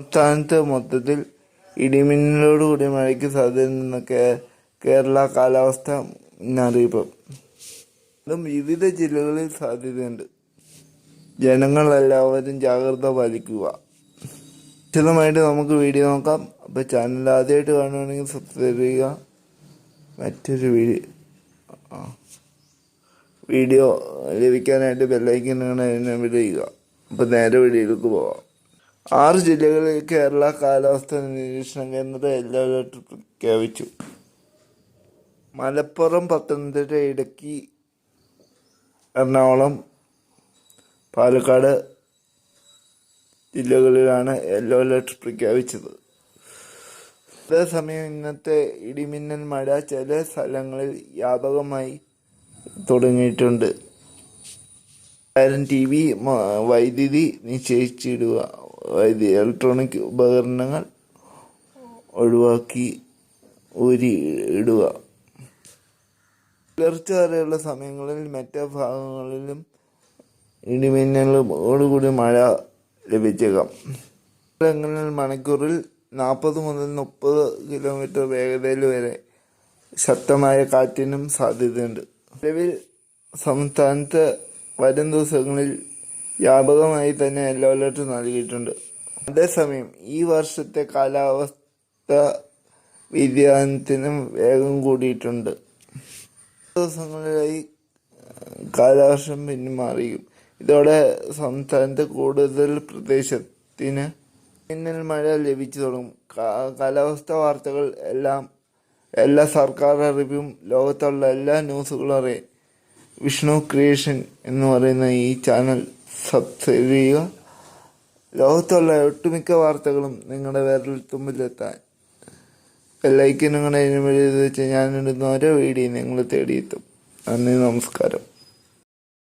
സംസ്ഥാനത്ത് മൊത്തത്തിൽ ഇടിമിന്നലോടുകൂടി മഴയ്ക്ക് സാധ്യതയുണ്ടെന്ന് കേരള കാലാവസ്ഥ മുന്നറിയിപ്പ്. ഇതും വിവിധ ജില്ലകളിൽ സാധ്യതയുണ്ട്. ജനങ്ങൾ എല്ലാവരും ജാഗ്രത പാലിക്കുക. വിശദമായിട്ട് നമുക്ക് വീഡിയോ നോക്കാം. അപ്പോൾ ചാനൽ ആദ്യമായിട്ട് കാണുകയാണെങ്കിൽ സബ്സ്ക്രൈബ് ചെയ്യുക. മറ്റൊരു വീഡിയോ. വീഡിയോ ലഭിക്കാനായിട്ട് ബെല്ലൈക്കൻ എനേബിൾ ചെയ്യുക. അപ്പോൾ നേരെ വീഡിയോയിലേക്ക് പോവാം. ആറ് ജില്ലകളിൽ കേരള കാലാവസ്ഥ നിരീക്ഷണ കേന്ദ്രം യെല്ലോ അലർട്ട് പ്രഖ്യാപിച്ചു. മലപ്പുറം പത്തനംതിട്ട ഇടുക്കി എറണാകുളം പാലക്കാട് ജില്ലകളിലാണ് യെല്ലോ അലർട്ട് പ്രഖ്യാപിച്ചത്. അതേസമയം ഇന്നത്തെ ഇടിമിന്നൽ മഴ ചില സ്ഥലങ്ങളിൽ വ്യാപകമായി തുടങ്ങിയിട്ടുണ്ട്. ടി വി വൈദ്യുതി നിശ്ചയിച്ചിടുക വൈദ്യുതി ഇലക്ട്രോണിക് ഉപകരണങ്ങൾ ഒഴിവാക്കി ഊരി ഇടുക. പുലർച്ചെ വരെയുള്ള സമയങ്ങളിൽ മറ്റ് ഭാഗങ്ങളിലും ഇടിമിന്നലോടുകൂടി മഴ ലഭിച്ചേക്കാം. സ്ഥലങ്ങളിൽ മണിക്കൂറിൽ നാൽപ്പത് മുതൽ മുപ്പത് കിലോമീറ്റർ വേഗതയിൽ വരെ ശക്തമായ കാറ്റിനും സാധ്യതയുണ്ട്. നിലവിൽ സംസ്ഥാനത്ത് വരും ദിവസങ്ങളിൽ വ്യാപകമായി തന്നെ അലർട്ട് നൽകിയിട്ടുണ്ട്. അതേസമയം ഈ വർഷത്തെ കാലാവസ്ഥ വ്യതിയാനത്തിനും വേഗം കൂടിയിട്ടുണ്ട്. ദിവസങ്ങളിലായി കാലവർഷം പിന്മാറിയും ഇതോടെ സംസ്ഥാനത്ത് കൂടുതൽ പ്രദേശത്തിന് മിന്നൽ മഴ ലഭിച്ചു തുടങ്ങും. കാലാവസ്ഥ വാർത്തകൾ എല്ലാം എല്ലാ സർക്കാർ അറിവും ലോകത്തുള്ള എല്ലാ ന്യൂസുകളും അറിയാൻ വിഷ്ണു ക്രിയേഷൻ എന്ന് പറയുന്ന ഈ ചാനൽ സബ്സ്ക്രൈബ് ചെയ്യുക ലോകത്തുള്ള ഒട്ടുമിക്ക വാർത്തകളും നിങ്ങളുടെ വിരൽ തുമ്പിലെത്താൻ. ബെല്ലൈക്കനും നിങ്ങളുടെ ചെയ്ത് വെച്ച് ഞാനിടുന്ന ഓരോ വീഡിയോ നിങ്ങൾ തേടിയെത്തും. നന്ദി നമസ്കാരം.